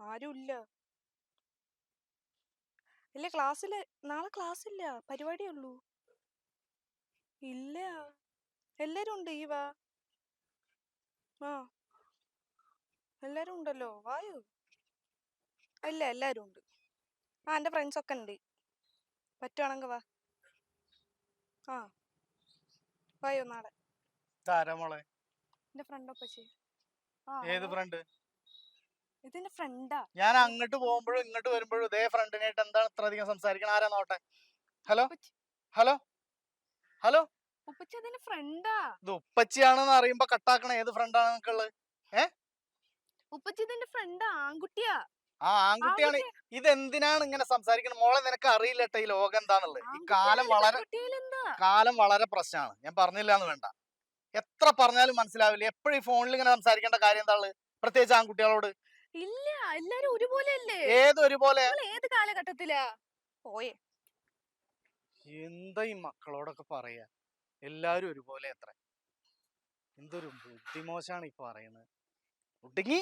ആരുമില്ല. ഇല്ല ക്ലാസ്സിൽ നാളെ ക്ലാസ് ഇല്ല പരിപാടിയേ ഉള്ളൂ. ഇല്ല. എല്ലാരും ഉണ്ട് ഈ വാ. ആ. എല്ലാരും ഉണ്ടല്ലോ. വായോ. ഇല്ല എല്ലാരും ഉണ്ട്. ആ എന്റെ ഫ്രണ്ട്സ് ഒക്കെ ഉണ്ട്. പറ്റുവാണെങ്കിൽ വാ. ആ. വായോ നാളെ. എന്റെ ഫ്രണ്ട് ഒപ്പച്ചി. ആ ഏത് ഫ്രണ്ട് ഇതെന്റെ ഫ്രണ്ടാ. ഞാൻ അങ്ങോട്ട് പോകുമ്പോഴും ഇങ്ങോട്ട് വരുമ്പോഴും ഇതേ ഫ്രണ്ടിനായിട്ട് എന്താണ് ഇത്ര അധികം സംസാരിക്കണം ആരാ നോട്ടെ? ഹലോ? ഹലോ? ഹലോ? ഉപ്പച്ചി അതിന്റെ ഫ്രണ്ടാ. ഇത് ഉപ്പച്ചിയാണെന്ന് അറിയുമ്പോ കട്ടാക്കണ. ഏത് ഫ്രണ്ടാണ് നിനക്കുള്ളത് ഉപ്പച്ചി ഇതിന്റെ ഫ്രണ്ടാ. ആൺകുട്ടിയാ. ആ ആൺകുട്ടിയാണ്. ഇതെന്തിനാണ് ഇങ്ങനെ സംസാരിക്കുന്നത് മോളെ നിനക്ക് അറിയില്ല ഈ ലോകം എന്താന്നുള്ളത് ഈ കാലം വളരെ കാലം വളരെ പ്രശ്നമാണ്. ഞാൻ പറഞ്ഞില്ല എന്ന് വേണ്ട. എത്ര പറഞ്ഞാലും മനസ്സിലാവില്ല. എപ്പോഴും ഈ ഫോണിൽ ഇങ്ങനെ സംസാരിക്കേണ്ട കാര്യം എന്താണ് പ്രത്യേകിച്ച് ആൺകുട്ടികളോട്. ഇല്ല എല്ലാരും ഒരുപോലെ അല്ലേ ഏത് ഒരുപോലെ ഏത് കാലഘട്ടത്തിലാ പോയെ? എന്താ ഈ മക്കളോടൊക്കെ പറയാ? എല്ലാരും ഒരുപോലെ അത്ര എന്തൊരു ബുദ്ധിമോശാണ് ഈ പറയുന്നത്. ഒടുങ്ങി.